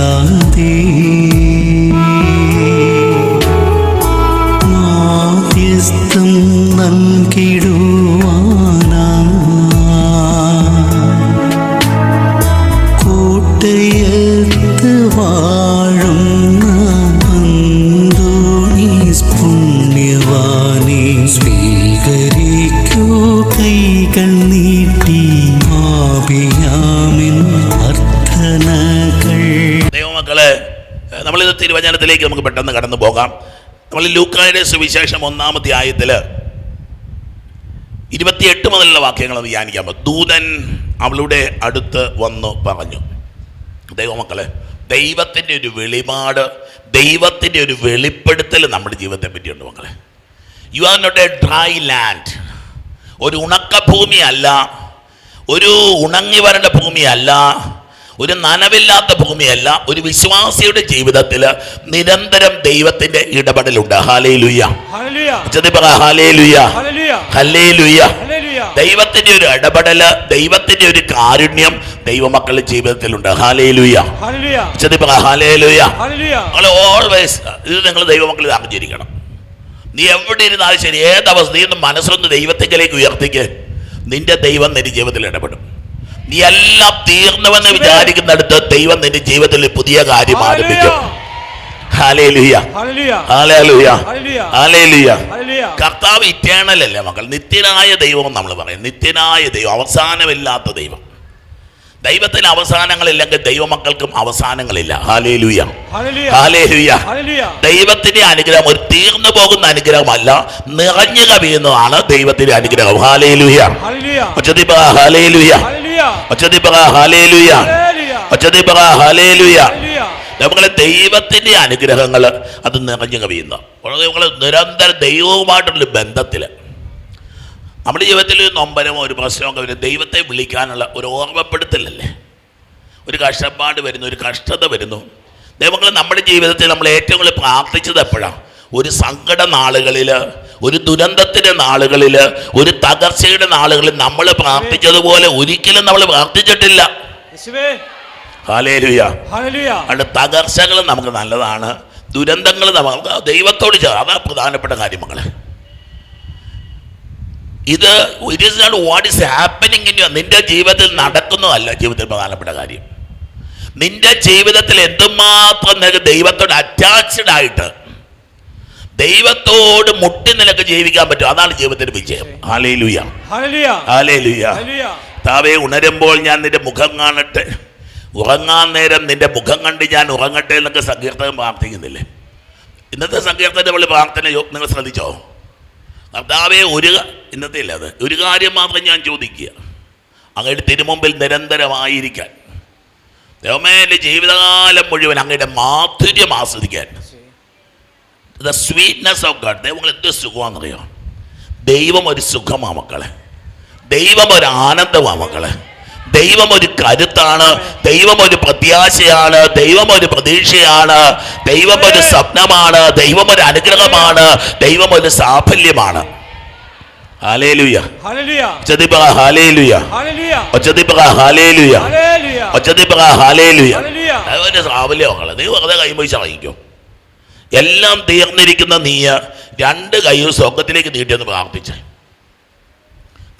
ഉപേക്ഷിക്കാതെ തിരുവചനത്തിലേക്ക് നമുക്ക് പെട്ടെന്ന് കടന്നു പോകാം. നമ്മൾ ലൂക്കായുടെ സുവിശേഷം ഒന്നാമത്തെ ആയത്തിൽ ഇരുപത്തിയെട്ട് മുതലുള്ള വാക്യങ്ങൾ പോകും ദൂതൻ അവളുടെ അടുത്ത് വന്നു പറഞ്ഞു. ദൈവമക്കളെ ദൈവത്തിന്റെ ഒരു വെളിപാട് ദൈവത്തിന്റെ ഒരു വെളിപ്പെടുത്തൽ നമ്മുടെ ജീവിതത്തെ പറ്റിയുണ്ട് മക്കളെ. You are not a dry land ഒരു ഉണക്ക ഭൂമിയല്ല ഒരു ഉണങ്ങി വരേണ്ട ഭൂമിയല്ല. ഒരു നനവില്ലാത്ത ഭൂമിയല്ല ഒരു വിശ്വാസിയുടെ ജീവിതത്തിൽ നിരന്തരം ദൈവത്തിന്റെ ഇടപെടലുണ്ട്. ദൈവത്തിന്റെ ഒരു ഇടപെടൽ ദൈവത്തിന്റെ ഒരു കാരുണ്യം ദൈവമക്കളുടെ ജീവിതത്തിലുണ്ട്. ഉണ്ട് ഓൾവേസ് ഇത് നിങ്ങൾ ദൈവമക്കൾ അറിഞ്ഞിരിക്കണം നീ എവിടെ ഇരുന്നാലും ശരി ഏതവസ്ഥ നീ ഒന്ന് മനസ്സൊന്ന് ദൈവത്തിലേക്ക് ഉയർത്തിക്ക്. നിന്റെ ദൈവം നിന്റെ ജീവിതത്തിൽ ഇടപെടും. നീ എല്ലാം തീർന്നുവെന്ന് വിചാരിക്കുന്നിടത്ത് ദൈവം നിന്റെ ജീവിതത്തിൽ പുതിയ കാര്യം ആരംഭിക്കും കർത്താവ് ഇറ്റേണൽ അല്ലേ മക്കൾ നിത്യനായ ദൈവം നമ്മൾ പറയും നിത്യനായ ദൈവം അവസാനമില്ലാത്ത ദൈവം ദൈവത്തിന് അവസാനങ്ങളില്ലെങ്കിൽ ദൈവമക്കൾക്കും അവസാനങ്ങളില്ല ഹാലേ ലുയ ഹാലേ ലുയ ദൈവത്തിന്റെ അനുഗ്രഹം ഒരു തീർന്നു പോകുന്ന അനുഗ്രഹമല്ല നിറഞ്ഞു കവിയുന്നതാണ് ദൈവത്തിന്റെ അനുഗ്രഹം ഹാലേലുയ ലുയ ഹാലേ ലുയ ഹാലേലുയ ഒച്ചതി പറ ഹാലേലുയ ഹല്ലേലൂയ ഒച്ചതി പറ ഹാലേലുയ നമ്മളെ ദൈവത്തിന്റെ അനുഗ്രഹങ്ങൾ അത് നിറഞ്ഞു കവിയുന്ന. നമ്മൾ നിരന്തരം ദൈവവുമായിട്ടുള്ള ബന്ധത്തിൽ നമ്മുടെ ജീവിതത്തിൽ ഒരു നൊമ്പരമോ ഒരു പ്രശ്നമോ വരും. ദൈവത്തെ വിളിക്കാനുള്ള ഒരു ഓർമ്മപ്പെടുത്തലല്ലേ? ഒരു കഷ്ടപ്പാട് വരുന്നു ഒരു കഷ്ടത വരുന്നു. ദൈവങ്ങൾ നമ്മുടെ ജീവിതത്തിൽ നമ്മൾ ഏറ്റവും കൂടുതൽ പ്രാർത്ഥിച്ചത് എപ്പോഴാണ് ഒരു സങ്കട നാളുകളിൽ ഒരു ദുരന്തത്തിന്റെ നാളുകളിൽ ഒരു തകർച്ചയുടെ നാളുകളിൽ നമ്മൾ പ്രാർത്ഥിച്ചതുപോലെ ഒരിക്കലും നമ്മൾ പ്രാർത്ഥിച്ചിട്ടില്ല. അതുകൊണ്ട് തകർച്ചകൾ നമുക്ക് നല്ലതാണ്. ദുരന്തങ്ങൾ നമുക്ക് ദൈവത്തോട് അതാ പ്രധാനപ്പെട്ട കാര്യങ്ങൾ ഇത് it is not what is happening in നിന്റെ ജീവിതത്തിൽ നടക്കുന്നതല്ല ജീവിതത്തിൽ പ്രധാനപ്പെട്ട കാര്യം. നിന്റെ ജീവിതത്തിൽ എന്തുമാത്രം നിനക്ക് ദൈവത്തോട് അറ്റാച്ച്ഡ് ആയിട്ട് ദൈവത്തോട് മുട്ടി നിലയ്ക്ക് ജീവിക്കാൻ പറ്റും. അതാണ് ജീവിതത്തിന്റെ വിജയം. താവേ ഉണരുമ്പോൾ ഞാൻ നിന്റെ മുഖം കാണട്ടെ. ഉറങ്ങാൻ നേരം നിന്റെ മുഖം കണ്ട് ഞാൻ ഉറങ്ങട്ടെ എന്നൊക്കെ സങ്കീർത്തനം പ്രാർത്ഥിക്കുന്നില്ലേ? ഇന്നത്തെ സങ്കീർത്തനം നമ്മൾ പ്രാർത്ഥന നിങ്ങൾ ശ്രദ്ധിച്ചോ? കർത്താവെ ഒരു ഇന്നത്തെ ഇല്ല അത്. ഒരു കാര്യം മാത്രം ഞാൻ ചോദിക്കുക. അങ്ങയുടെ തിരുമുമ്പിൽ നിരന്തരമായിരിക്കാൻ. ദൈവമേ എന്റെ ജീവിതകാലം മുഴുവൻ അങ്ങയുടെ മാധുര്യം ആസ്വദിക്കാൻ. ദ സ്വീറ്റ്നെസ് ഓഫ് ഗാഡ് ദൈവങ്ങൾ എന്ത് സുഖമാണെന്നറിയോ? ദൈവം ഒരു സുഖമാണ് മക്കളെ. ദൈവം ഒരു ആനന്ദമാണ് മക്കളെ. ദൈവം ഒരു കരുത്താണ്. ദൈവം ഒരു പ്രത്യാശയാണ്. ദൈവം ഒരു പ്രതീക്ഷയാണ്. ദൈവം ഒരു സ്വപ്നമാണ്. ദൈവം ഒരു അനുഗ്രഹമാണ്. ദൈവം ഒരു സാഫല്യമാണ്. മക്കളെ. ദൈവത്തെ ഒച്ചതിപ്പറ ഹാലേലുയ എല്ലാം തീർന്നിരിക്കുന്ന നീയ രണ്ട് കൈയും സ്വർഗത്തിലേക്ക് നീട്ടിയെന്ന് പ്രാർത്ഥിച്ചേ.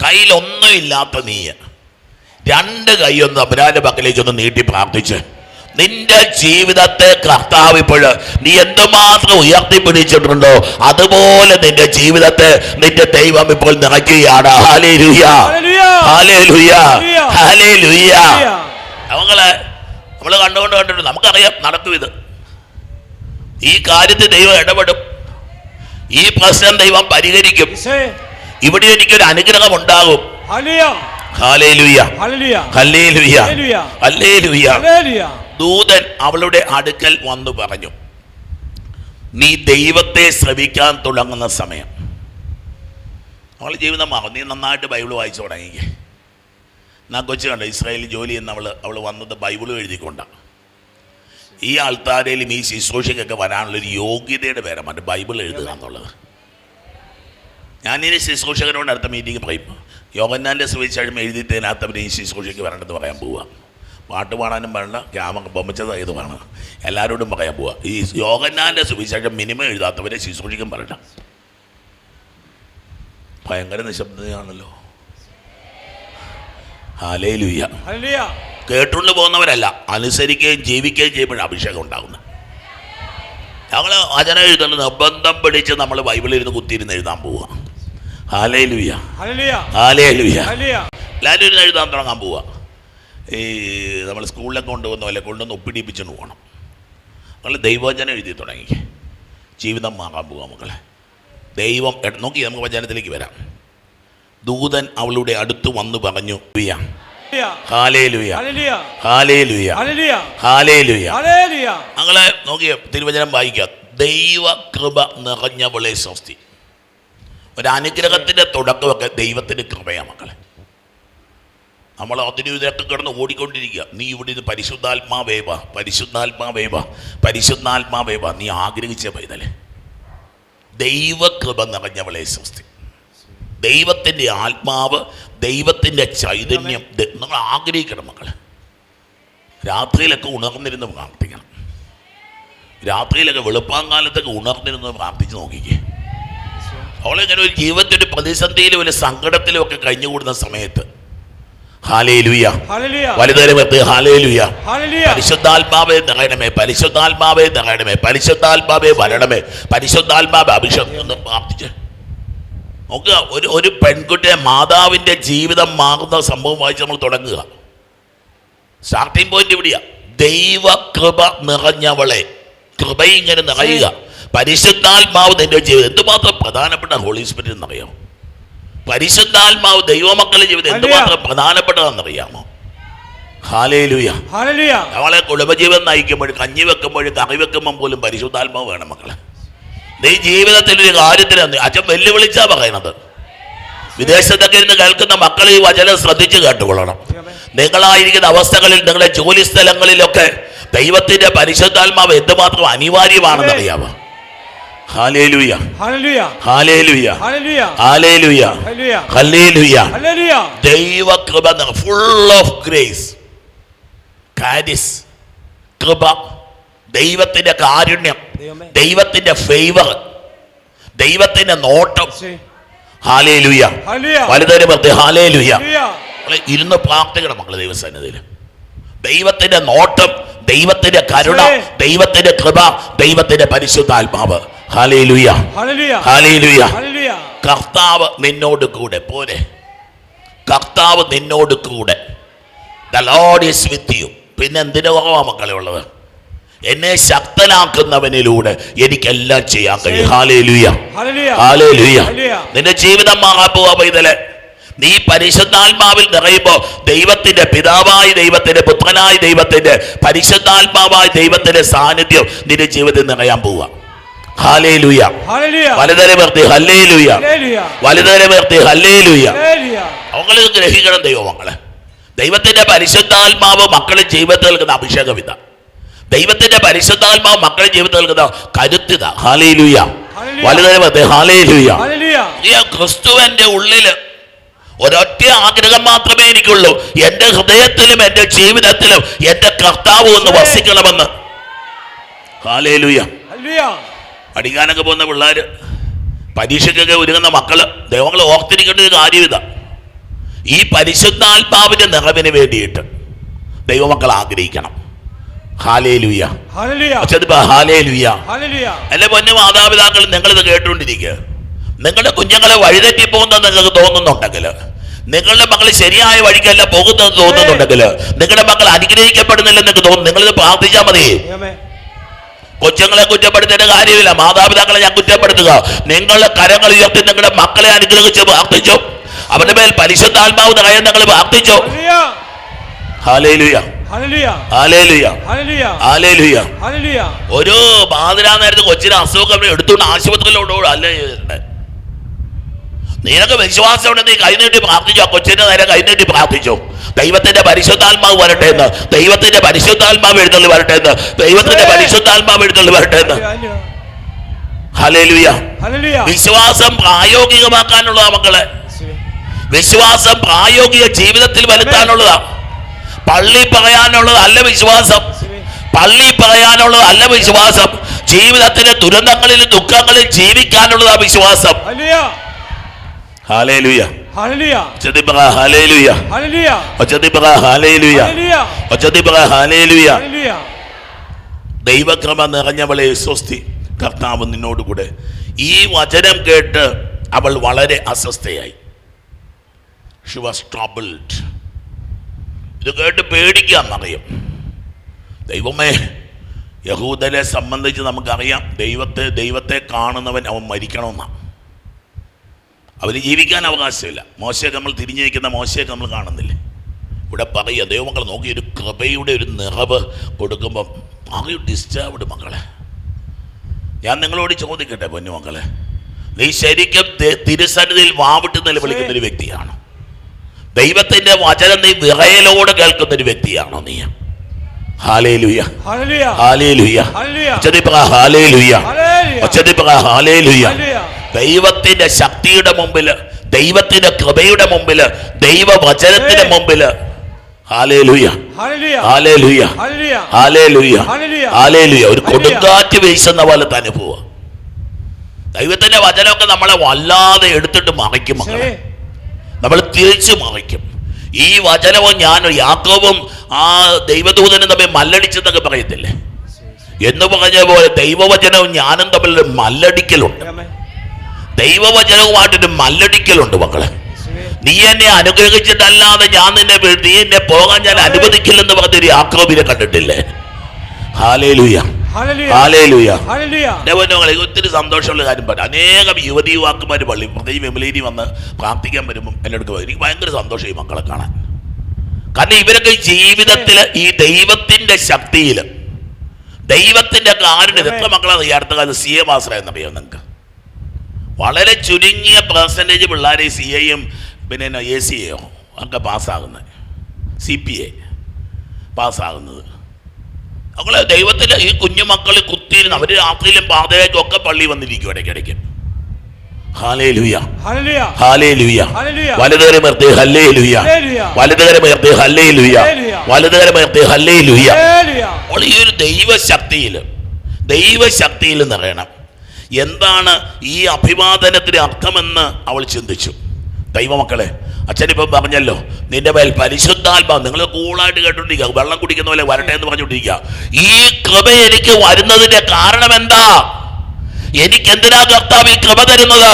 കയ്യിലൊന്നുമില്ലാത്ത നീയ രണ്ട് കൈയൊന്ന് അപരാധ പക്കലേക്ക് ഒന്ന് നീട്ടി പ്രാർത്ഥിച്ച്. നിന്റെ ജീവിതത്തെ കർത്താവ് ഇപ്പോൾ നീ എന്തുമാത്രം ഉയർത്തിപ്പിടിച്ചിട്ടുണ്ടോ അതുപോലെ നിന്റെ ജീവിതത്തെ നിന്റെ ദൈവം ഇപ്പോൾ നിറയ്ക്കുകയാണ്. ഹാലേ ഹാലേ ഹാലേ അവങ്ങളെ നമ്മൾ കണ്ടുകൊണ്ട് കണ്ടിട്ടുണ്ട്. നമുക്കറിയാം നടക്കും ഇത്. ഈ കാര്യത്തിൽ ദൈവം ഇടപെടും. ഈ പ്രശ്നം ദൈവം പരിഹരിക്കും. ഇവിടെ എനിക്കൊരു അനുഗ്രഹം ഉണ്ടാകും. ദൂതൻ അവളുടെ അടുക്കൽ വന്നു പറഞ്ഞു നീ ദൈവത്തെ ശ്രവിക്കാൻ തുടങ്ങുന്ന സമയം. അവൾ ജീവിതം മാറും. നീ നന്നായിട്ട് ബൈബിൾ വായിച്ചു തുടങ്ങിക്കേ. ഞാൻ കൊച്ചു കണ്ടോ ഇസ്രായേലിൽ ജോലി ചെയ്യുന്ന അവൾ അവൾ വന്നത് ബൈബിൾ എഴുതിക്കൊണ്ടാണ് ഈ ആൾത്താരയിലും ഈ ശുശ്രൂഷയ്ക്കൊക്കെ വരാനുള്ളൊരു യോഗ്യതയുടെ പേരാണ്. മറ്റേ ബൈബിൾ എഴുതുക എന്നുള്ളത്. ഞാനിനി ശുശ്രൂഷകരോട് അടുത്ത മീറ്റിംഗ് പറയും. യോഗന്നാന്റെ സുവിശേഷം എഴുതിയിട്ടതിനകത്ത് അവർ ഈ ശുശ്രൂഷയ്ക്ക് വരണ്ടെന്ന് പറയാൻ പോവുക പാട്ട് പാടാനും പാടില്ല ക്യാമറ ബൊമ്മച്ചത് ഇത് വേണം. എല്ലാവരോടും പറയാൻ പോവാ. ഈ യോഗന്നാന്റെ സുവിശേഷം മിനിമം എഴുതാത്തവരെ ശുശ്രൂഷിക്കും പറയണ്ട. ഭയങ്കര നിശബ്ദതയാണല്ലോ. ഹാലേ ലുയ്യ കേട്ടുകൊണ്ട് പോകുന്നവരല്ല. അനുസരിക്കുകയും ജീവിക്കുകയും ചെയ്യുമ്പോഴാണ് അഭിഷേകം ഉണ്ടാകുന്നത്. ഞങ്ങൾ വചന എഴുതുന്നത് നിർബന്ധം പിടിച്ച് നമ്മൾ ബൈബിളിൽ ഇരുന്ന് കുത്തിയിരുന്ന് എഴുതാൻ പോവുക. ഹാലേ ഹാലേ എല്ലാവരും ഇരുന്ന് എഴുതാൻ തുടങ്ങാൻ പോവുക. ഈ നമ്മൾ സ്കൂളിലൊക്കെ കൊണ്ടുവന്ന പോലെ കൊണ്ടുവന്ന് ഒപ്പിടിപ്പിച്ചുകൊണ്ട് പോകണം. നമ്മൾ ദൈവവചനം എഴുതി തുടങ്ങി. ജീവിതം മാറാൻ പോവുക മക്കളെ. ദൈവം നോക്കി നമുക്ക് വചനത്തിലേക്ക് വരാം. ദൂതൻ അവളുടെ അടുത്ത് വന്ന് പറഞ്ഞു ലുയ്യ ഞങ്ങളെ നോക്കിയ തിരുവചനം വായിക്കുക. ദൈവ കൃപ നിറഞ്ഞവളെ സ്വസ്തി. ഒരു അനുഗ്രഹത്തിന്റെ തുടക്കമൊക്കെ ദൈവത്തിന്റെ കൃപയാ മക്കളെ. നമ്മൾ അതിന് ഇതിനൊക്കെ കിടന്ന് ഓടിക്കൊണ്ടിരിക്കുക. നീ ഇവിടെ ഇത് പരിശുദ്ധാത്മാവേവ പരിശുദ്ധാത്മാവേവ പരിശുദ്ധാത്മാവേവ നീ ആഗ്രഹിച്ച പൈതലെ. ദൈവകൃപ നിറഞ്ഞവളെ സ്വസ്തി. ദൈവത്തിന്റെ ആത്മാവ് ദൈവത്തിന്റെ ചൈതന്യം. നിങ്ങൾ ആഗ്രഹിക്കണം മക്കൾ രാത്രിയിലൊക്കെ ഉണർന്നിരുന്ന് പ്രാർത്ഥിക്കണം. രാത്രിയിലൊക്കെ വെളുപ്പാങ്കാലത്തൊക്കെ ഉണർന്നിരുന്ന് പ്രാർത്ഥിച്ച് നോക്കിക്കേ. അവളിങ്ങനെ ഒരു ജീവിതത്തിൽ ഒരു പ്രതിസന്ധിയിലും ഒരു സങ്കടത്തിലും ഒക്കെ കഴിഞ്ഞുകൂടുന്ന സമയത്ത്. പരിശുദ്ധാത്മാവേ നിറയണമേ. പരിശുദ്ധാത്മാവേ നിറയണമേ. പരിശുദ്ധാത്മാവേ വരണമേ. പരിശുദ്ധാത്മാവേ അഭിഷേകം പ്രാർത്ഥിച്ച് നോക്കുക ഒരു ഒരു പെൺകുട്ടിയെ മാതാവിന്റെ ജീവിതം മാറുന്ന സംഭവം വായിച്ച് നമ്മൾ തുടങ്ങുക. സ്റ്റാർട്ടിംഗ് പോയിന്റ് ഇവിടെയാ. ദൈവ കൃപ നിറഞ്ഞവളെ. കൃപ ഇങ്ങനെ നിറയുക. പരിശുദ്ധാത്മാവ് നിന്റെ ജീവിതം. എന്തുമാത്രം പ്രധാനപ്പെട്ട ഹോളി സ്പിരിറ്റ് എന്നറിയാമോ? പരിശുദ്ധാത്മാവ് ദൈവമക്കളുടെ ജീവിതം എന്തുമാത്രം പ്രധാനപ്പെട്ടതാണെന്നറിയാമോ? നമ്മളെ കുടുംബജീവിതം നയിക്കുമ്പോഴും കഞ്ഞി വെക്കുമ്പോഴും കറി വെക്കുമ്പോൾ പോലും പരിശുദ്ധാത്മാവ് വേണം മക്കളെ. നീ ജീവിതത്തിൽ ഒരു കാര്യത്തിന് അച്ഛൻ വെല്ലുവിളിച്ചാ പറയണത്. വിദേശത്തൊക്കെ ഇരുന്ന് കേൾക്കുന്ന മക്കൾ ഈ വചനം ശ്രദ്ധിച്ച് കേട്ടുകൊള്ളണം. നിങ്ങളായിരിക്കുന്ന അവസ്ഥകളിൽ നിങ്ങളുടെ ജോലി സ്ഥലങ്ങളിലൊക്കെ ദൈവത്തിന്റെ പരിശുദ്ധാത്മാവ് എന്തുമാത്രം അനിവാര്യമാണെന്ന് അറിയാമോ ദൈവകൃപ ഫുൾ ഓഫ് ഗ്രേസ് കാരിസ് കൃപ ദൈവത്തിന്റെ കാരുണ്യം. ദൈവത്തിന്റെ ഫേവർ ദൈവത്തിന്റെ നോട്ടം. ഹാലേലുയ ഹാലേ പറഞ്ഞ് ഹാലേലുയ വലുതൊരു ഇരുന്ന് പ്രാർത്ഥിക്കണം മക്കൾ ദൈവസന്നിധിയിൽ. ദൈവത്തിന്റെ നോട്ടം ദൈവത്തിന്റെ കരുണ ദൈവത്തിന്റെ കൃപ ദൈവത്തിന്റെ പരിശുദ്ധാത്മാവ്. ഹാലേലുയ ഹാലേലുയ കർത്താവ് നിന്നോട് കൂടെ പോരെ. കർത്താവ് നിന്നോട് കൂടെ. The Lord is with you പിന്നെ എന്തിനു മക്കളെ ഉള്ളത്? എന്നെ ശക്തനാക്കുന്നവനിലൂടെ എനിക്കെല്ലാം ചെയ്യാൻ കഴിയും. ഹാലേ ലുയ ഹാലേ ലുയ നിന്റെ ജീവിതം മാറാൻ പോവാ പൈതലെ. നീ പരിശുദ്ധാത്മാവിൽ നിറയുമ്പോൾ ദൈവത്തിന്റെ പിതാവായി ദൈവത്തിന്റെ പുത്രനായ ദൈവത്തിന്റെ പരിശുദ്ധാത്മാവായി ദൈവത്തിന്റെ സാന്നിധ്യം നിന്റെ ജീവിതത്തിൽ നിറയാൻ പോവുക ഹാലേ ലുയ ഹല്ലേലൂയ വലുതരെ ലുയ ഹല്ലേലൂയ. വലുതരെ ലുയ ഹല്ലേലൂയ. അവങ്ങളിൽ ഗ്രഹിക്കണം ദൈവങ്ങളെ ദൈവത്തിന്റെ പരിശുദ്ധാത്മാവ് മക്കളുടെ ജീവിതത്തിൽ നിൽക്കുന്ന അഭിഷേകം ഇതാ. ദൈവത്തിന്റെ പരിശുദ്ധാത്മാവ് മക്കളുടെ ജീവിതത്തിൽ നൽകുന്ന കരുത്തിത ഹാലേ ലുയ ഹല്ലേലൂയ. വലുതരെ നിർത്തി ഹാലേ ലുയ ഹല്ലേലൂയ. ഈ ക്രിസ്തുവിന്റെ ഉള്ളിൽ ഒരൊറ്റ ആഗ്രഹം മാത്രമേ എനിക്കുള്ളൂ. എന്റെ ഹൃദയത്തിലും എന്റെ ജീവിതത്തിലും എന്റെ കർത്താവ് ഒന്ന് വസിക്കണമെന്ന്. ഹാലേലുയ പഠിക്കാനൊക്കെ പോകുന്ന പിള്ളേർ പരീക്ഷയ്ക്കൊക്കെ ഒരുങ്ങുന്ന മക്കൾ ദൈവങ്ങൾ ഓർത്തിരിക്കേണ്ട ഒരു കാര്യം ഇതാ. ഈ പരിശുദ്ധാത്മാവിന്റെ നിറവിന് വേണ്ടിയിട്ട് ദൈവമക്കൾ ആഗ്രഹിക്കണം ഹാലേലുയ ഹല്ലേലൂയ പക്ഷെ ഹാലേലുയ ഹല്ലേലൂയ അല്ലെ പൊന്നു മാതാപിതാക്കൾ ഇത് കേട്ടുകൊണ്ടിരിക്കുക നിങ്ങളുടെ കുഞ്ഞുങ്ങളെ വഴിതെറ്റി പോകുന്നത് നിങ്ങൾക്ക് തോന്നുന്നുണ്ടെങ്കിൽ നിങ്ങളുടെ മക്കൾ ശരിയായ വഴിക്കല്ല പോകുന്നത് തോന്നുന്നുണ്ടെങ്കിൽ നിങ്ങളുടെ മക്കൾ അനുഗ്രഹിക്കപ്പെടുന്നില്ലെന്ന് നിങ്ങൾക്ക് തോന്നുന്നു നിങ്ങളിത് പ്രാർത്ഥിച്ചാൽ മതി. കൊച്ചുങ്ങളെ കുറ്റപ്പെടുത്തേണ്ട കാര്യമില്ല. മാതാപിതാക്കളെ ഞാൻ കുറ്റപ്പെടുത്തുക. നിങ്ങളുടെ കരങ്ങൾ ഉയർത്തി നിങ്ങളുടെ മക്കളെ അനുഗ്രഹിച്ച് പ്രാർത്ഥിച്ചു. അവരുടെ മേൽ പരിശുദ്ധാത്മാവ് നിറയാൻ നിങ്ങൾ പ്രാർത്ഥിച്ചു. ഹല്ലേലൂയ ഒരു പാതിരാ നേരത്തെ കൊച്ചിന് അസുഖം എടുത്തുകൊണ്ട് ആശുപത്രിയിലോട്ട് അല്ലേ? നിനക്ക് വിശ്വാസം ഉണ്ട് നീ കൈനീട്ടി പ്രാർത്ഥിച്ചോ. കൊച്ചിന്റെ നേരെ കൈനീട്ടി പ്രാർത്ഥിച്ചോ. ദൈവത്തിന്റെ പരിശുദ്ധാത്മാവ് വരട്ടെ എന്ന്. ദൈവത്തിന്റെ പരിശുദ്ധാത്മാവ് എഴുന്നള്ളി വരട്ടെ എന്ന്. ദൈവത്തിന്റെ പരിശുദ്ധാത്മാവ് എഴുന്നള്ളി വരട്ടെ എന്ന്. ഹലേലുയ വിശ്വാസം പ്രായോഗികമാക്കാനുള്ളതാ മക്കളെ. വിശ്വാസം പ്രായോഗിക ജീവിതത്തിൽ വരുത്താനുള്ളതാ. പള്ളി പറയാനുള്ളത് അല്ല വിശ്വാസം. പള്ളി പറയാനുള്ളത് അല്ല വിശ്വാസം. ജീവിതത്തിലെ ദുഃഖങ്ങളിൽ ജീവിക്കാനുള്ളത് വിശ്വാസം. ഹാലേലുയ ദൈവക്രമ നിറഞ്ഞവളെ സ്വസ്തി. കർത്താവ് നിന്നോടുകൂടെ ഈ വചനം കേട്ട് അവൾ വളരെ അസ്വസ്ഥയായി. ഷി വാസ് ട്രബിൾഡ് ഇത് കേട്ട് പേടിക്കാന്നറിയും ദൈവമേ യഹൂദരെ സംബന്ധിച്ച് നമുക്കറിയാം ദൈവത്തെ ദൈവത്തെ കാണുന്നവൻ അവൻ മരിക്കണമെന്നാണ് അവന് ജീവിക്കാൻ അവകാശമില്ല. മോശയൊക്കെ നമ്മൾ തിരിഞ്ഞിരിക്കുന്ന മോശയൊക്കെ നമ്മൾ കാണുന്നില്ലേ? ഇവിടെ പറയുക ദൈവമക്കൾ നോക്കി ഒരു കൃപയുടെ ഒരു നിറവ് കൊടുക്കുമ്പം ആകെ ഡിസ്റ്റർബ്ഡ് മക്കളെ. ഞാൻ നിങ്ങളോട് ചോദിക്കട്ടെ പൊന്നു മക്കളെ. നീ ശരിക്കും തിരുസന്നിധിയിൽ വാവിട്ട് നിലവിളിക്കുന്ന ഒരു വ്യക്തിയാണ്? ദൈവത്തിന്റെ വചനം നീ വിറയലോട് കേൾക്കുന്ന ഒരു വ്യക്തിയാണോ നീ ദൈവത്തിന്റെ ശക്തിയുടെ മുമ്പിൽ ദൈവത്തിന്റെ കൃപയുടെ മുമ്പിൽ ദൈവവചനത്തിന്റെ മുമ്പിൽ. ഒരു. കൊടുങ്കാറ്റ് വീശുന്ന പോലത്തെ അനുഭവം ദൈവത്തിന്റെ വചനമൊക്കെ നമ്മളെ വല്ലാതെ എടുത്തിട്ട് മറിക്കും മക്കളെ നമ്മൾ തിരിച്ചു മറിക്കും. ഈ വചനവും ഞാനും യാക്കോവും ആ ദൈവദൂതനും തമ്മിൽ മല്ലടിച്ചെന്നൊക്കെ പറയത്തില്ലേ? എന്ന് പറഞ്ഞ പോലെ ദൈവവചനവും ഞാനും തമ്മിൽ ഒരു മല്ലടിക്കലുണ്ട്. ദൈവവചനവുമായിട്ടൊരു മല്ലടിക്കലുണ്ട് മക്കളെ. നീ എന്നെ അനുഗ്രഹിച്ചിട്ടല്ലാതെ ഞാൻ നിന്നെ നീ എന്നെ പോകാൻ ഞാൻ അനുവദിക്കില്ലെന്ന് പറഞ്ഞൊരു യാക്കോബിനെ കണ്ടിട്ടില്ലേ? ഹാലേലുയ. ഒത്തിരി സന്തോഷമുള്ള കാര്യം പറ്റും അനേകം യുവതി യുവാക്കന്മാർ പള്ളി പ്രത്യേകിച്ച് വെമിലേരി വന്ന് പ്രാർത്ഥിക്കാൻ വരുമ്പോൾ എന്റെ അടുത്ത് വരും എനിക്ക് ഭയങ്കര സന്തോഷം ഈ മക്കളെ കാണാൻ. കാരണം ഇവരൊക്കെ ജീവിതത്തിൽ ഈ ദൈവത്തിന്റെ ശക്തിയിൽ ദൈവത്തിന്റെ കാരുണ്യം. എത്ര മക്കളെ ഈ അടുത്ത കാലത്ത് സി എ മാസ്റ്റർ എന്നറിയാം നിങ്ങൾക്ക്? വളരെ ചുരുങ്ങിയ പെർസെന്റേജ് പിള്ളേരെ സി എയും പിന്നെ എ സി എയോ ഒക്കെ പാസ്സാകുന്നത് സി പി എ പാസ്സാകുന്നത് ദൈവത്തിൽ ഈ കുഞ്ഞുമക്കൾ കുത്തിയിരുന്ന് അവർ രാത്രിയിലും പാതയായിട്ടും ഒക്കെ പള്ളി വന്നിരിക്കും ഇടയ്ക്കിടയ്ക്ക്. ഹല്ലേ ലുയ ഹല്ലേ ലുയ ഹല്ലേ ലുയ അപ്പോൾ ഈ ഒരു ദൈവശക്തിയിൽ ദൈവശക്തിയിൽ നിറയണം എന്താണ് ഈ അഭിവാദനത്തിന് അർത്ഥമെന്ന് അവൾ ചിന്തിച്ചു. ദൈവമക്കളെ അച്ഛനിപ്പം പറഞ്ഞല്ലോ നിന്റെ മേൽ പരിശുദ്ധാത്മാ നിങ്ങൾ കൂളായിട്ട് കേട്ടോണ്ടിരിക്കുക വെള്ളം കുടിക്കുന്ന പോലെ വരട്ടെ എന്ന് പറഞ്ഞുകൊണ്ടിരിക്കുക ഈ കൃപ എനിക്ക് വരുന്നതിന്റെ കാരണം എന്താ? എനിക്ക് എന്തിനാ കർത്താവ് ഈ കൃപ തരുന്നത്?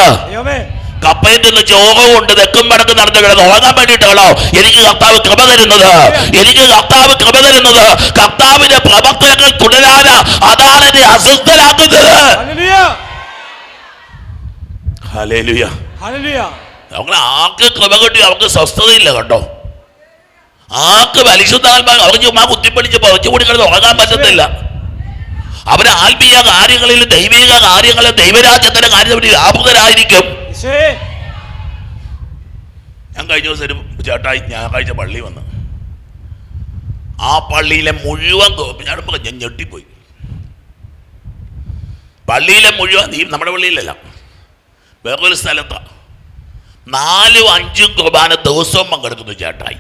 കപ്പയിൽ നിന്ന് ചോറ് കൊണ്ട് തെക്കും വടക്ക് നടന്നു കിടന്ന് ഉറങ്ങാൻ വേണ്ടിയിട്ടാണോ എനിക്ക് കർത്താവ് കൃപ തരുന്നത്? എനിക്ക് കർത്താവ് കൃപ തരുന്നത് കർത്താവിന്റെ പ്രവർത്തനങ്ങൾ തുടരാന് അതാണ് എന്നെ അസ്വസ്ഥരാക്കുന്നത് ഹല്ലേലൂയ. ഹല്ലേലൂയ. നമ്മളെ ആർക്ക് കൃപ കിട്ടി അവർക്ക് സ്വസ്ഥതയില്ല കേട്ടോ ആർക്ക് പരിശുദ്ധാത്മാവ് അവർ ചുമ്മാ കുത്തിപ്പിടിച്ച് പറിച്ചു കൂടി കിടന്ന് ഉറങ്ങാൻ പറ്റത്തില്ല. അവർ ആത്മീയ കാര്യങ്ങളിൽ ദൈവിക കാര്യങ്ങളിൽ ദൈവരാജ്യത്തിന്റെ കാര്യത്തിൽ വ്യാപൃതരായിരിക്കും. ഞാൻ കഴിഞ്ഞ ദിവസം ഒരു ചേട്ടായി ഞായറാഴ്ച പള്ളി വന്നു. ആ പള്ളിയിലെ മുഴുവൻ ഞാൻ ഞാൻ ഞെട്ടിപ്പോയി. പള്ളിയിലെ മുഴുവൻ നീ നമ്മുടെ പള്ളിയിലല്ല വേറൊരു സ്ഥലത്താ. നാലും അഞ്ചും കുർബാന ദിവസവും പങ്കെടുക്കുന്നു ചേട്ടായി.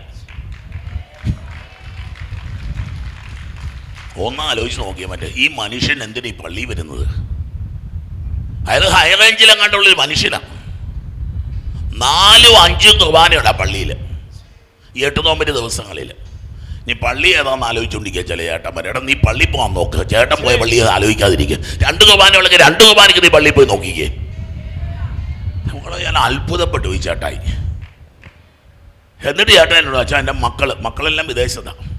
ഒന്ന് ആലോചിച്ച് നോക്കിയാൽ മറ്റേ ഈ മനുഷ്യൻ എന്തിനാ ഈ പള്ളി വരുന്നത്? അയാൾ ഹൈ റേഞ്ചിലെങ്ങാണ്ടുള്ളൊരു മനുഷ്യനാണ് നാലും അഞ്ചും കുർബാനയുണ്ട് ആ പള്ളിയിൽ ഈ എട്ട് നോമ്പിന്റെ ദിവസങ്ങളിൽ നീ പള്ളി ഏതാണെന്ന് ആലോചിച്ചുകൊണ്ടിരിക്കുക ചില ചേട്ടന്മാർ എടാ നീ പള്ളി പോകാൻ നോക്കുക ചേട്ടൻ പോയ പള്ളി ആലോചിക്കാതിരിക്കുക രണ്ട് കുർബാനയുള്ളെങ്കിൽ രണ്ട് കുർബാനയ്ക്ക് നീ പള്ളി പോയി നോക്കിക്കേ. നമ്മളെ ഞാൻ അത്ഭുതപ്പെട്ടു ഈ ചേട്ടായി. എന്നിട്ട് ചേട്ടൻ എന്നോട് അച്ഛാ എന്റെ മക്കൾ മക്കളെല്ലാം വിദേശത്താണ്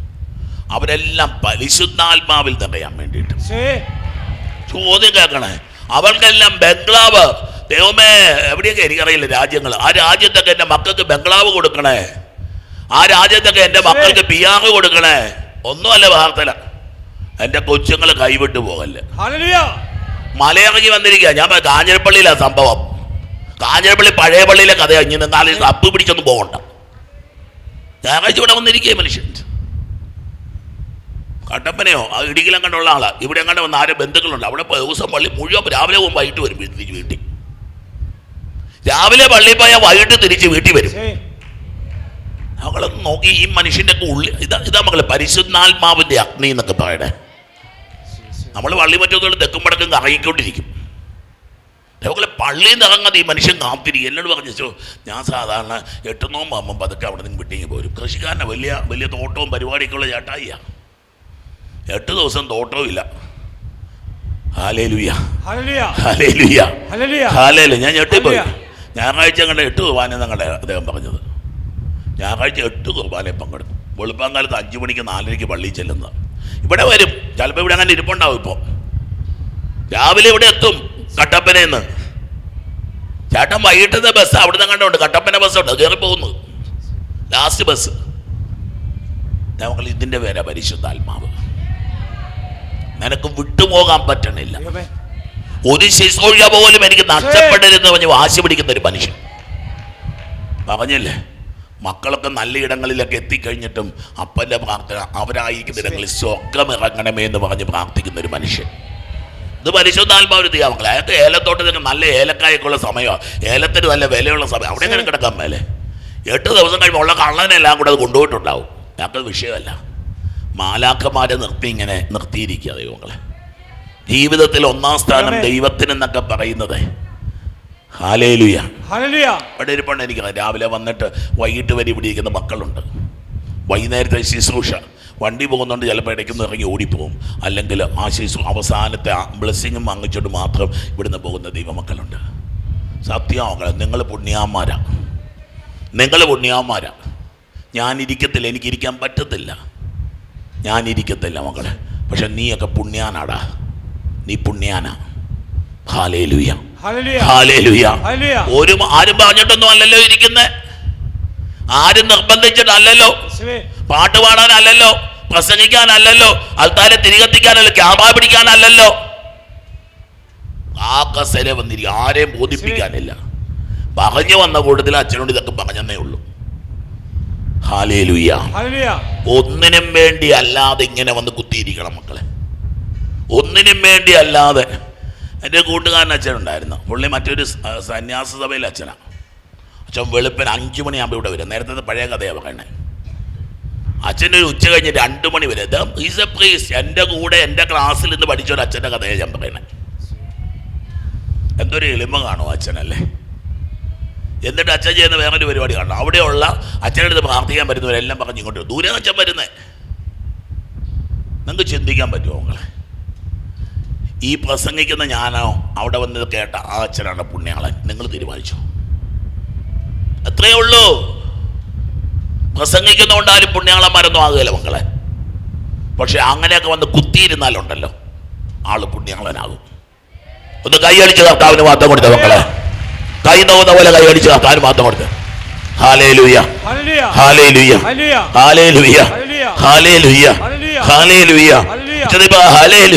അവരെല്ലാം പരിശുദ്ധാത്മാവിൽ നിറയാൻ വേണ്ടിയിട്ട്. ചോദ്യം കേൾക്കണേ. അവൾക്കെല്ലാം ബംഗ്ലാവ്. ദൈവമേ എവിടെയൊക്കെ എനിക്കറിയില്ല രാജ്യങ്ങൾ. ആ രാജ്യത്തൊക്കെ എന്റെ മക്കൾക്ക് ബംഗ്ലാവ് കൊടുക്കണേ. ആ രാജ്യത്തൊക്കെ എന്റെ മക്കൾക്ക് പിയാങ് കൊടുക്കണേ. ഒന്നുമല്ല വാർത്തല എന്റെ കൊച്ചുങ്ങൾ കൈവിട്ടു പോകല്ലേ. മലയിറങ്ങി വന്നിരിക്കുക ഞാൻ കാഞ്ഞിരപ്പള്ളിയിലാണ് സംഭവം. കാഞ്ഞിരപ്പള്ളി പഴയ പള്ളിയിലെ കഥയാണ് ഇങ്ങനെ നാളെ അപ്പ് പിടിച്ചൊന്നും പോകണ്ട. ഞായറാഴ്ച ഇവിടെ വന്നിരിക്കുക മനുഷ്യൻ. കട്ടപ്പനയോ? ആ ഇടുക്കിലും കണ്ടുള്ള ആളാ. ഇവിടെ എങ്ങനെ വന്ന ആരും ബന്ധുക്കളുണ്ട്. അവിടെ ദിവസം പള്ളി മുഴുവൻ രാവിലെ പോകും വൈകിട്ട് വരും വീട്ടിൽ തിരിച്ച് വീട്ടിൽ. രാവിലെ പള്ളിയിൽ പോയാൽ വൈകിട്ട് തിരിച്ച് വീട്ടിൽ വരും. അവളൊന്ന് നോക്കി ഈ മനുഷ്യന്റെ ഒക്കെ ഉള്ളിൽ ഇതാ ഇതാ മകളെ പരിശുദ്ധാത്മാവിന്റെ അഗ്നി എന്നൊക്കെ പറയണേ. നമ്മൾ പള്ളി മറ്റൊന്നും തെക്കും വടക്കും കറങ്ങിക്കൊണ്ടിരിക്കും. അതേപോലെ പള്ളിയിൽ നിന്ന് ഇറങ്ങാതെ ഈ മനുഷ്യൻ കാത്തിരി. എന്നോട് പറഞ്ഞു "ചോ, ഞാൻ സാധാരണ എട്ട് നോമ്പാകുമ്പം പതുക്കെ അവിടെ നിന്ന് വിട്ടിങ്ങി പോരും. കൃഷിക്കാരനെ വലിയ വലിയ തോട്ടവും പരിപാടിയൊക്കെയുള്ള ചേട്ടായി എട്ട് ദിവസം തോട്ടവും ഇല്ല. ഞാൻ ഞെട്ടി പോയി. ഞായറാഴ്ച കണ്ട എട്ട് കുർബാന ഞങ്ങളുടെ അദ്ദേഹം പറഞ്ഞത്. ഞായറാഴ്ച എട്ട് കുർബാനയെ പങ്കെടുത്തു വെളുപ്പാങ്കാലത്ത് അഞ്ചു മണിക്ക് നാലരയ്ക്ക് പള്ളിയിൽ ചെല്ലുന്നത് ഇവിടെ വരും. ചിലപ്പോൾ ഇവിടെ അങ്ങനെ ഇരിപ്പുണ്ടാവും ഇപ്പോൾ രാവിലെ ഇവിടെ എത്തും. കട്ടപ്പനയിൽ ചേട്ടൻ വൈകിട്ടത്തെ ബസ് അവിടെ നിന്ന് കണ്ടുണ്ട് കട്ടപ്പന ബസ്സുണ്ട് കയറി പോകുന്നു. ലാസ്റ്റ് ബസ് ഞങ്ങൾ ഇതിന്റെ പേരാ പരിശുദ്ധാത്മാവ്. നിനക്ക് വിട്ടുപോകാൻ പറ്റണില്ല. ഒരു ശിശോഴ പോലും എനിക്ക് നഷ്ടപ്പെടരുതെന്ന് പറഞ്ഞ് വാശി പിടിക്കുന്ന ഒരു മനുഷ്യൻ. പറഞ്ഞില്ലേ? മക്കളൊക്കെ നല്ല ഇടങ്ങളിലൊക്കെ എത്തിക്കഴിഞ്ഞിട്ടും അപ്പന്റെ പ്രാർത്ഥന അവരായിരിക്കുന്ന ഇടങ്ങളിൽ സ്വർഗം ഇറങ്ങണമേ എന്ന് പറഞ്ഞ് പ്രാർത്ഥിക്കുന്ന ഒരു മനുഷ്യൻ. ഇത് പരിശുദ്ധാത്മാവ് ചെയ്യാമക്കളെ അയാൾക്ക് ഏലത്തോട്ടത്തിന് നല്ല ഏലക്കായക്കുള്ള സമയമാണ് ഏലത്തിന് നല്ല വിലയുള്ള സമയം. അവിടെ എങ്ങനെ കിടക്കാൻ മേലെ. എട്ട് ദിവസം കഴിയുമ്പോൾ ഉള്ള കള്ളനെല്ലാം കൂടെ അത് കൊണ്ടുപോയിട്ടുണ്ടാവും. ഞങ്ങൾക്ക് വിഷയമല്ല. മാലാക്കന്മാരെ നിർത്തി ഇങ്ങനെ നിർത്തിയിരിക്കുക ദൈവങ്ങളെ ജീവിതത്തിൽ ഒന്നാം സ്ഥാനം ദൈവത്തിന് ദൈവത്തിനെന്നൊക്കെ പറയുന്നത്. ഇവിടെ ഇരിപ്പുണ്ട് എനിക്ക് രാവിലെ വന്നിട്ട് വൈകിട്ട് വരെ ഇവിടെ ഇരിക്കുന്ന മക്കളുണ്ട്. വൈകുന്നേരത്തെ ശുശ്രൂഷ. വണ്ടി പോകുന്നുണ്ട് ചിലപ്പോൾ ഇടയ്ക്കൊന്ന് ഇറങ്ങി ഓടിപ്പോവും. അല്ലെങ്കിൽ ആശീസും അവസാനത്തെ ബ്ലെസ്സിങ്ങും വാങ്ങിച്ചുകൊണ്ട് മാത്രം ഇവിടുന്ന് പോകുന്ന ദൈവമക്കളുണ്ട്. സത്യമാകണം നിങ്ങൾ പുണ്യാന്മാരാ. നിങ്ങൾ പുണ്യാന്മാരാ. ഞാനിരിക്കത്തില്ല എനിക്കിരിക്കാൻ പറ്റത്തില്ല. ഞാനിരിക്കത്തില്ല മക്കളെ. പക്ഷെ നീയൊക്കെ പുണ്യാനാടാ. നീ പുണ്യാനാ. ഹാലേലുയ. ഹാലേലുയ. ഒരു ആരും പറഞ്ഞിട്ടൊന്നും അല്ലല്ലോ ഇരിക്കുന്നേ. ആരും നിർബന്ധിച്ചിട്ടല്ലല്ലോ. പാട്ട് പാടാനല്ലല്ലോ പ്രസംഗിക്കാനല്ലല്ലോ അൽത്താലെ തിരികത്തിക്കാനല്ലോ ക്യാമറ പിടിക്കാനല്ലല്ലോ. ആ കസേര വന്നിരിക്കും ആരെയും ബോധിപ്പിക്കാനില്ല. പറഞ്ഞു വന്ന കൂട്ടത്തിൽ അച്ഛനോട് ഇതൊക്കെ പറഞ്ഞെന്നേ ഉള്ളൂ. ഹാലേലുയ്യ ഒന്നിനും വേണ്ടി അല്ലാതെ ഇങ്ങനെ വന്ന് കുത്തിയിരിക്കണം മക്കളെ. ഒന്നിനും വേണ്ടി അല്ലാതെ. എന്റെ കൂട്ടുകാരൻ അച്ഛനുണ്ടായിരുന്നു. പുള്ളി മറ്റൊരു സന്യാസ സഭയിലെ അച്ഛനാണ് അച്ഛൻ വെളുപ്പിന് അഞ്ചു മണിയാകുമ്പോൾ ഇവിടെ വരും. നേരത്തെ പഴയ കഥയാണ് പറയുന്നത് അച്ഛന്റെ ഒരു ഉച്ച കഴിഞ്ഞ് രണ്ട് മണി വരെ. ഈസ് എ പ്രീസ് എന്റെ കൂടെ എന്റെ ക്ലാസ്സിൽ നിന്ന് പഠിച്ച ഒരു അച്ഛന്റെ കഥയാണ് ഞാൻ പറയുന്നത് എന്തൊരു എളിമ കാണും അച്ഛനല്ലേ? എന്നിട്ട് അച്ഛൻ ചെയ്യുന്ന വേറൊരു പരിപാടി കാണണം. അവിടെയുള്ള അച്ഛന്റെ അടുത്ത് പ്രാർത്ഥിക്കാൻ പറ്റുന്നവരെല്ലാം പറഞ്ഞ് ഇങ്ങോട്ട്. ദൂരെ അച്ഛൻ വരുന്നേ. നിങ്ങൾക്ക് ചിന്തിക്കാൻ പറ്റുമോ നിങ്ങളെ ഈ പ്രസംഗിക്കുന്ന ഞാനോ അവിടെ വന്നത് കേട്ട ആ അച്ഛനാണ് പുണ്യാളൻ. നിങ്ങൾ തീരുമാനിച്ചു? അത്രയേ ഉള്ളൂ. പ്രസംഗിക്കുന്നതുകൊണ്ടാലും പുണ്യാളന്മാരൊന്നും ആകുകയില്ല മക്കളെ. പക്ഷെ അങ്ങനെയൊക്കെ വന്ന് കുത്തിയിരുന്നാലുണ്ടല്ലോ. ആൾ പുണ്യാളനാകും. ഒന്ന് കൈയടിച്ച് കർത്താവിന് മാത്രം കൊടുത്ത മക്കളെ. കൈ നോക്കുന്ന പോലെ കൈയടിച്ച് കർത്താവിന് മാത്രം കൊടുത്ത്. ഹാലേ ഹാലേ ഹാലേ ഹാലേ ഹാലേ ഹാലേ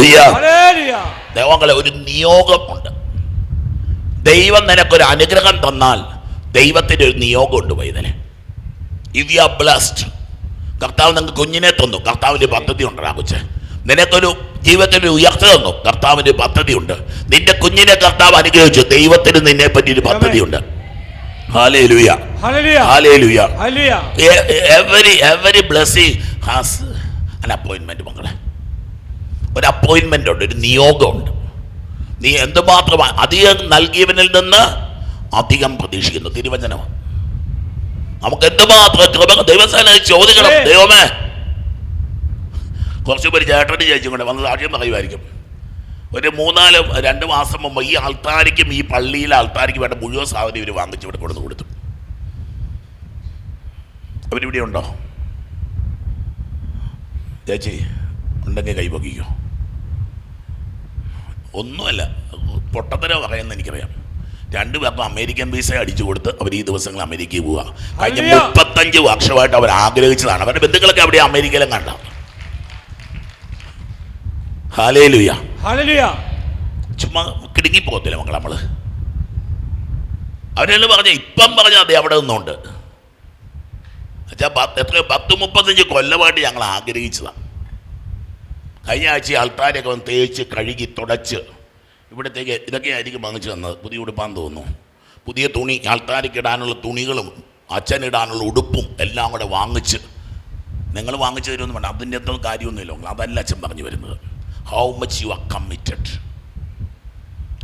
ദൈവങ്ങളെ ഒരു നിയോഗമുണ്ട്. ദൈവം നിനക്കൊരു അനുഗ്രഹം തന്നാൽ ദൈവത്തിന്റെ ഒരു നിയോഗമുണ്ട് വൈതനെ ഇഫ് യു ആർ ബ്ലസ്ഡ് കർത്താവ് നിങ്ങൾക്ക് കുഞ്ഞിനെ തന്നു. കർത്താവിന്റെ പദ്ധതി ഉണ്ടാ കൊച്ചെ. നിനക്കൊരു ജീവിതത്തിൽ ഒരു ഉയർച്ച തന്നു. കർത്താവിന്റെ പദ്ധതിയുണ്ട്. നിന്റെ കുഞ്ഞിനെ കർത്താവ് അനുഗ്രഹിച്ചു. ദൈവത്തിന് നിന്നെ പറ്റി ഒരു പദ്ധതിയുണ്ട് hallelujah hallelujah hallelujah every every blessing has an അപ്പോയിൻമെന്റ് മക്കളെ. ഒരു അപ്പോയിൻമെന്റ് ഉണ്ട് ഒരു നിയോഗമുണ്ട്. നീ എന്തുമാത്രം അധികം നൽകിയവനിൽ നിന്ന് അധികം പ്രതീക്ഷിക്കുന്നു. തിരുവചനമാണ് നമുക്ക് എന്തുമാത്രം കൃപ ദൈവസേന ചോദിക്കണം. ദൈവമേ. കുറച്ച് പേര് ചേട്ടന്റെ ചേച്ചിയും കൂടെ വന്ന് സാക്ഷ്യം പറയുമായിരിക്കും. ഒരു മൂന്നാൽ രണ്ട് മാസം മുമ്പ് ഈ ആൾത്താരിക്കും ഈ പള്ളിയിലെ ആൾത്താരിക്കും വേണ്ട മുഴുവൻ സാധനം ഇവർ വാങ്ങിച്ച് ഇവിടെ കൊടുത്തു. കൊടുത്തു അവരിവിടെ ഉണ്ടോ? ചേച്ചി ഉണ്ടെങ്കിൽ കൈപൊക്കിക്കോ ഒന്നുമല്ല പൊട്ടത്തരോ പറയുന്നത് എനിക്കറിയാം. രണ്ടു പേർക്കും അമേരിക്കൻ വിസ അടിച്ചു കൊടുത്ത് അവർ ഈ ദിവസങ്ങൾ അമേരിക്കയിൽ പോവുക. കഴിഞ്ഞ. മുപ്പത്തഞ്ച് വർഷമായിട്ട് അവർ ആഗ്രഹിച്ചതാണ്. അവരുടെ ബന്ധുക്കളൊക്കെ അവിടെ അമേരിക്കയിലും കണ്ട. ഹാലേലുയ ചുമ്മാ കിടുങ്ങി പോകത്തില്ല മക്കൾ നമ്മൾ അവരെല്ലാം പറഞ്ഞ ഇപ്പം പറഞ്ഞ അതെ അവിടെ നിന്നുണ്ട്. എത്ര പത്ത് മുപ്പത്തഞ്ച് കൊല്ലമായിട്ട് ഞങ്ങൾ ആഗ്രഹിച്ചതാണ് കഴിഞ്ഞ ആഴ്ച ആൾക്കാരെയൊക്കെ വന്ന് തേച്ച് കഴുകി തുടച്ച് ഇവിടത്തേക്ക് ഇതൊക്കെയായിരിക്കും വാങ്ങിച്ചു തന്നത്. പുതിയ ഉടുപ്പാൻ തോന്നുന്നു. പുതിയ തുണി ആൾക്കാർക്കിടാനുള്ള തുണികളും അച്ഛനിടാനുള്ള ഉടുപ്പും എല്ലാം കൂടെ വാങ്ങിച്ച് നിങ്ങൾ വാങ്ങിച്ചു തരുമെന്ന് വേണ്ട അതിന്റെ അത്ര കാര്യമൊന്നുമില്ല. അതല്ല അച്ഛൻ പറഞ്ഞു വരുന്നത്. How much you are committed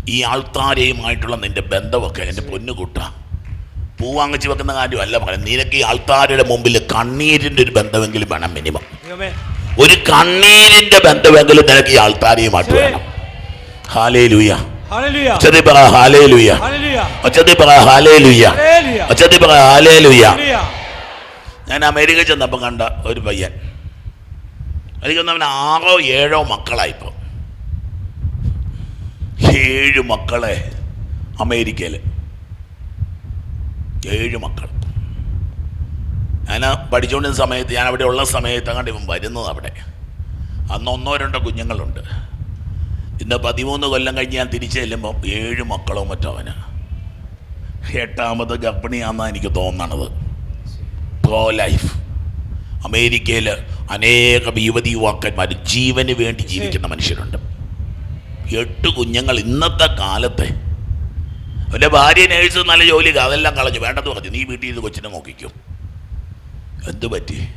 ഈ ആൾത്താരയുമായിട്ടുള്ള നിന്റെ ബന്ധമൊക്കെ എന്റെ പൊന്നു കൂട്ട പൂ വാങ്ങിച്ചു വെക്കുന്ന കാര്യമല്ല പറയാം നിനക്ക് ഈ ആൾത്താരയുടെ മുമ്പിൽ കണ്ണീരിന്റെ ഒരു ബന്ധമെങ്കിലും വേണം മിനിമം ഒരു കണ്ണീരിന്റെ ബന്ധമെങ്കിലും നിനക്ക് ഈ ആൾത്താരയുമായിട്ട് വേണം. ഒച്ചതി പറ ഒച്ചതി പറ ഒച്ചതി പറ ഞാൻ അമേരിക്ക ചെന്നപ്പോൾ കണ്ട ഒരു പയ്യൻ. എനിക്കൊന്നും അവന് ആറോ ഏഴോ മക്കളായിപ്പോൾ ഏഴ് മക്കളെ അമേരിക്കയിൽ ഏഴ് മക്കൾ. ഞാൻ പഠിച്ചുകൊണ്ടിരുന്ന സമയത്ത് ഞാൻ അവിടെ ഉള്ള സമയത്ത് അങ്ങോട്ട് ഇവൻ വരുന്നത് അവിടെ. അന്ന് ഒന്നോ രണ്ടോ കുഞ്ഞുങ്ങളുണ്ട്. ഇന്ന് പതിമൂന്ന് കൊല്ലം കഴിഞ്ഞ് ഞാൻ തിരിച്ചു ചെല്ലുമ്പോൾ ഏഴ് മക്കളോ മറ്റോ അവന്. എട്ടാമത് ഗർഭിണിയാണെന്നാണ് എനിക്ക് തോന്നണത്. പ്രോ ലൈഫ് അമേരിക്കയിൽ അനേകം യുവതി യുവാക്കന്മാർ ജീവന് വേണ്ടി ജീവിക്കുന്ന മനുഷ്യരുണ്ട്. എട്ട് കുഞ്ഞുങ്ങൾ ഇന്നത്തെ കാലത്തെ. അവന്റെ ഭാര്യ നേഴ്സ് നല്ല ജോലി അതെല്ലാം കളഞ്ഞു. വേണ്ടെന്ന് പറഞ്ഞു. നീ വീട്ടിൽ നിന്ന് കൊച്ചിനെ നോക്കിക്കും. എന്തു പറ്റി?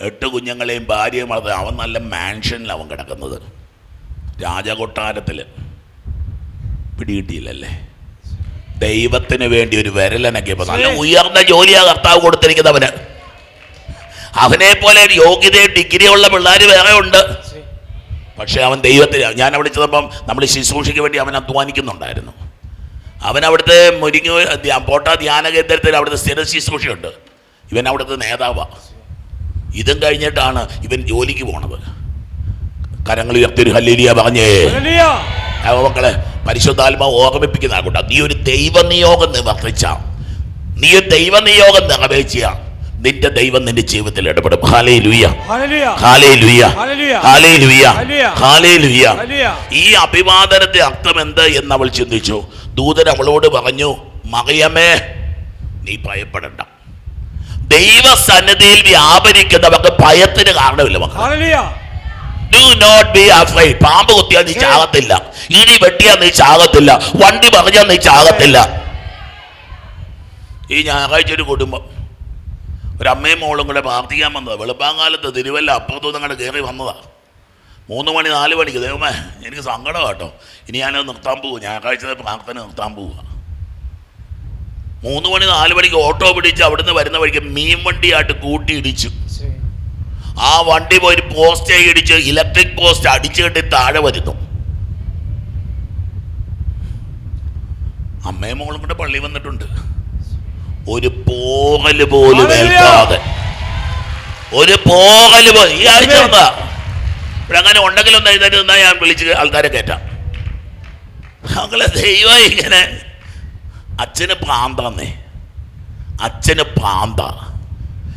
എട്ട് കുഞ്ഞുങ്ങളെയും ഭാര്യയും വളർത്തുക അവൻ നല്ല മാൻഷനിൽ അവൻ കിടക്കുന്നത്. രാജകൊട്ടാരത്തിൽ പിടികിട്ടിയില്ലല്ലേ? ദൈവത്തിന് വേണ്ടി ഒരു വിരലനക്കിയപ്പോൾ നല്ല ഉയർന്ന ജോലിയാ കർത്താവ് കൊടുത്തിരിക്കുന്നവന്. അവനെ പോലെ യോഗ്യതയും ഡിഗ്രിയുള്ള പിള്ളേർ വേറെ ഉണ്ട്. പക്ഷേ അവൻ ദൈവത്തിൽ ഞാൻ അവിടെ ചെന്നപ്പം നമ്മൾ ശുശ്രൂഷയ്ക്ക് വേണ്ടി അവൻ അധ്വാനിക്കുന്നുണ്ടായിരുന്നു. അവൻ അവിടുത്തെ മുരിങ്ങ പോട്ട ധ്യാന കേന്ദ്രത്തിൽ അവിടുത്തെ സ്ഥിര ശുശ്രൂഷയുണ്ട്. ഇവൻ അവിടുത്തെ നേതാവാണ് ഇതും കഴിഞ്ഞിട്ടാണ് ഇവൻ ജോലിക്ക് പോണത്. കരങ്ങൾ ഉയർത്തി ഒരു ഹല്ലേലിയ. പറഞ്ഞേ മക്കളെ പരിശുദ്ധാത്മ ഓർമ്മിപ്പിക്കുന്ന ആൾക്കൂട്ട നീ ഒരു ദൈവ നിയോഗം നിവർത്തിച്ച നീ ഒരു ദൈവ നിയോഗം നിറവേറ്റിയ. നിന്റെ ദൈവം നിന്റെ ജീവിതത്തിൽ ഇടപെടും. ഹാലേ ലുയ ഹാലേ ലുയ ഹാലേ ലുയ ഹാലേ ലുയ ഈ അഭിവാദനത്തെ അർത്ഥം എന്ത് എന്ന് അവൾ ചിന്തിച്ചു. ദൂതൻ അവളോട് പറഞ്ഞു മറിയമേ നീ ഭയപ്പെടണ്ട. ദൈവസന്നിധിയിൽ വ്യാപരിക്കുന്നവർക്ക് ഭയത്തിന് കാരണമില്ല മക്കൾ hallelujah. Do not be afraid പാമ്പ് കുത്തിയാൽ നീ ചാകത്തില്ല. ഇടി വെട്ടിയാൽ നീ ചാകത്തില്ല. വണ്ടി പറഞ്ഞാൽ നീ ചാകത്തില്ല. ഈ ഞായറാഴ്ച ഒരു കുടുംബം. ഒരു അമ്മയും മോളും കൂടെ പ്രാർത്ഥിക്കാൻ വന്നതാണ് വെളുപ്പാങ്കാലത്ത് തിരുവല്ല അപ്പുറത്തുനിന്ന് അങ്ങോട്ട് കയറി വന്നതാണ് മൂന്ന് മണി നാല് മണിക്ക്. ദൈവമേ എനിക്ക് സങ്കടം കേട്ടോ. ഇനി ഞാനത് നിർത്താൻ പോവുക ഞായറാഴ്ചത്തെ പ്രാർത്ഥന നിർത്താൻ പോവുക മൂന്ന് മണി നാല് മണിക്ക് ഓട്ടോ പിടിച്ച് അവിടുന്ന് വരുന്ന വഴിക്ക് മീൻ വണ്ടിയായിട്ട് കൂട്ടി ഇടിച്ചു. ആ വണ്ടി പോയി പോസ്റ്റ് ഇടിച്ച് ഇലക്ട്രിക് പോസ്റ്റ് അടിച്ചു കെട്ടി താഴെ വരുന്നു. അമ്മയും മോളും കൂടെ പള്ളി വന്നിട്ടുണ്ട്. ഒരു പോകൽ പോലും ഏൽക്കാതെ. ഒരു പോകൽ പോലും ഈ ആഴ്ച ആമേൻ. ഇവിടെ അങ്ങനെ ഉണ്ടെങ്കിൽ ഒന്ന് നിന്നാ ഞാൻ വിളിച്ച് ആൾക്കാരെ കയറ്റാം മകളെ ദൈവം ഇങ്ങനെ അച്ഛന് പ്രാന്താന്നേ അച്ഛന് പ്രാന്ത.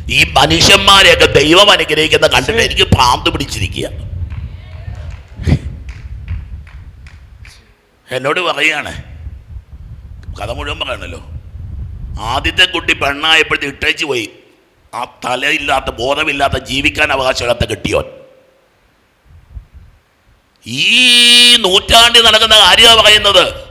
ഈ മനുഷ്യന്മാരെയൊക്കെ ദൈവം അനുഗ്രഹിക്കുന്ന കണ്ടിട്ട് എനിക്ക് ഭ്രാന്ത് പിടിച്ചിരിക്കുക. എന്നോട് പറയാണ്. കഥ മുഴുവൻ പറയണല്ലോ. ആദ്യത്തെ കുട്ടി പെണ്ണായപ്പോഴത്തെ ഇട്ടേച്ച് പോയി. ആ തലയില്ലാത്ത ബോധമില്ലാത്ത ജീവിക്കാൻ അവകാശമില്ലാത്ത കിട്ടിയോൻ. ഈ നൂറ്റാണ്ടിൽ നടക്കുന്ന കാര്യമാണ് പറയുന്നത്.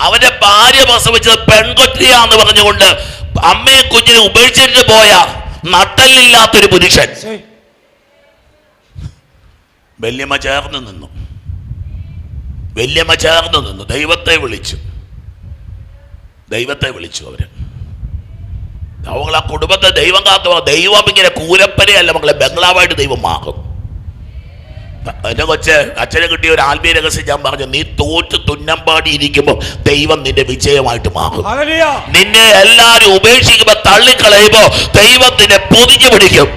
അവന്റെ ഭാര്യ പ്രസവിച്ചത് പെൺകൊറ്റിയാന്ന് പറഞ്ഞുകൊണ്ട് അമ്മയെ കുഞ്ഞിനെ ഉപേക്ഷിച്ചിട്ട് പോയ നട്ടല്ലില്ലാത്തൊരു പുരുഷൻ. വല്യമ്മ ചേർന്ന് നിന്നു. വല്യമ്മ ചേർന്ന് നിന്നു. ദൈവത്തെ വിളിച്ചു. ദൈവത്തെ വിളിച്ചു അവർ. അവങ്ങളാ കുടുംബത്തെ ദൈവം കാത്തു ദൈവം ഇങ്ങനെ കൂരപ്പനെയല്ല മക്കളെ ബംഗ്ലാവായിട്ട് ദൈവം മാറും. എന്റെ കൊച്ച് അച്ഛനെ കിട്ടിയ ഒരു ആത്മീയ രഹസ്യം ഞാൻ പറഞ്ഞു. നീ തോറ്റ് തുന്നമ്പാടി ഇരിക്കുമ്പോൾ ദൈവം നിന്റെ വിജയമായിട്ട് മാറും. നിന്നെ എല്ലാരും ഉപേക്ഷിക്കുമ്പോ തള്ളിക്കളയുമ്പോ ദൈവം നിന്നെ പൊതിഞ്ഞു പിടിക്കും.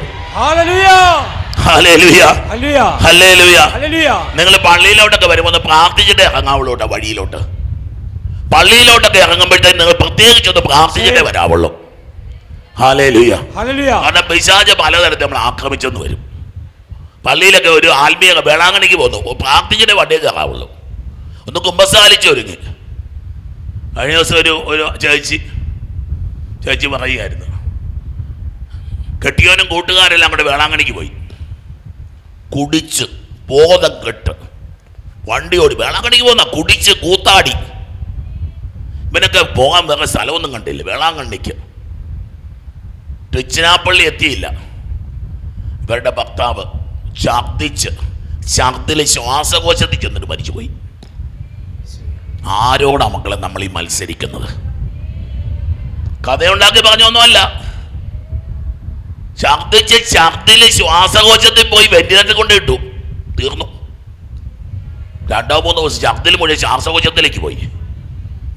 നിങ്ങൾ പള്ളിയിലോട്ടൊക്കെ വരുമ്പോൾ പ്രാർത്ഥിച്ചിട്ടേ ഇറങ്ങാവുള്ളൂട്ടോ വഴിയിലോട്ട്. പള്ളിയിലോട്ടൊക്കെ ഇറങ്ങുമ്പോഴത്തേക്ക് നിങ്ങൾ പ്രത്യേകിച്ച് ഒന്ന് പ്രാർത്ഥിച്ചിട്ടേ വരാവുള്ളൂ. ഹല്ലേലൂയ. കാരണം പിശാച് പലതരത്തിൽ നമ്മൾ ആക്രമിച്ചെന്ന് വരും. പള്ളിയിലൊക്കെ ഒരു ആത്മീയ വേളാങ്കണിക്ക് പോന്നു. പ്രാർത്ഥിച്ചിട്ടേ വണ്ടിയിൽ കയറാവുള്ളൂ. ഒന്ന് കുമ്പസാലിച്ച് ഒരുങ്ങി. കഴിഞ്ഞ ദിവസം ഒരു ഒരു ചേച്ചി ചേച്ചി പറയുമായിരുന്നു കെട്ടിയോനും കൂട്ടുകാരെല്ലാം കൂടെ വേളാങ്കണിക്ക് പോയി. കുടിച്ച് ബോധം കെട്ട്. വണ്ടി ഓടി. വേളാങ്കണിക്ക് പോന്ന? കുടിച്ച് കൂത്താടി. ഇവനൊക്കെ പോകാൻ വേറെ സ്ഥലമൊന്നും കണ്ടില്ല. വേളാങ്കണ്ണിക്ക്. ട്രിച്ചിനാപ്പള്ളി എത്തിയില്ല. ഇവരുടെ ഭർത്താവ് ഛർദിച്ച്. ഛർദിൽ ശ്വാസകോശത്തിൽ ചെന്നിട്ട് മരിച്ചുപോയി. ആരോടാ മക്കളെ നമ്മൾ ഈ മത്സരിക്കുന്നത്? കഥയുണ്ടാക്കി പറഞ്ഞൊന്നുമല്ല. ഛർദിച്ച് ഛർദിൽ ശ്വാസകോശത്തിൽ പോയി വെന്റിലേറ്റർ കൊണ്ട് ഇട്ടു. തീർന്നു. രണ്ടോ മൂന്നോ ദിവസം ഛർദിൽ മുഴുവൻ ശ്വാസകോശത്തിലേക്ക് പോയി.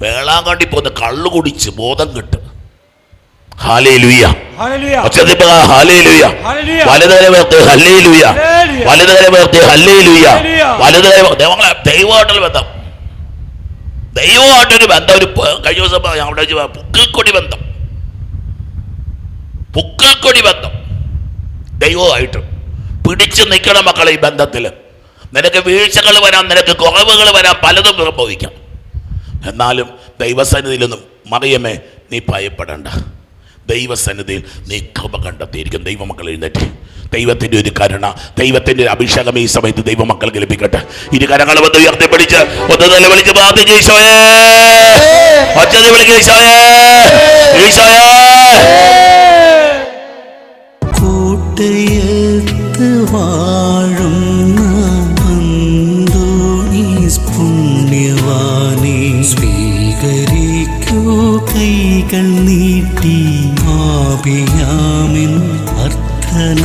വേളാങ്കണ്ടി പോന്ന് കള്ളു കുടിച്ച് ബോധം കിട്ട്. ദൈവമായിട്ടുള്ള ബന്ധം ദൈവമായിട്ടൊരു ബന്ധം ഒരു കഴിഞ്ഞ ദിവസം അവിടെ പുക്കിൽക്കൊടി ബന്ധം പുക്കിൽക്കൊടി ബന്ധം ദൈവമായിട്ട് പിടിച്ചു നിൽക്കണം മക്കളെ ഈ ബന്ധത്തിൽ നിനക്ക് വീഴ്ചകൾ വരാം നിനക്ക് കുറവുകൾ വരാം പലതും സംഭവിക്കാം എന്നാലും ദൈവസന്നിധിയിൽ നിന്നും മറിയമേ നീ ഭയപ്പെടണ്ട. ദൈവസന്നിധിയിൽ നീ കൃപ കണ്ടെത്തിയിരിക്കും. ദൈവമക്കൾ എഴുന്നേറ്റ്. ദൈവത്തിന്റെ ഒരു കരുണ ദൈവത്തിന്റെ ഒരു അഭിഷേകം ഈ സമയത്ത് ദൈവമക്കൾക്ക് ലഭിക്കട്ടെ. ഇരു കരങ്ങൾ വന്ന് ഉയർത്തിപ്പിടിച്ച് ഒന്ന് നില വിളിച്ച് പ്രാർത്ഥിച്ച് ഈശോയേ. ഒച്ചത് വിളിക്കുക ഈശോയേ. ഈശോയേ. കൂട്ടയത്ത് വാഴും കൈകൾ നീട്ടി ആപിയാമിൻ അർത്ഥന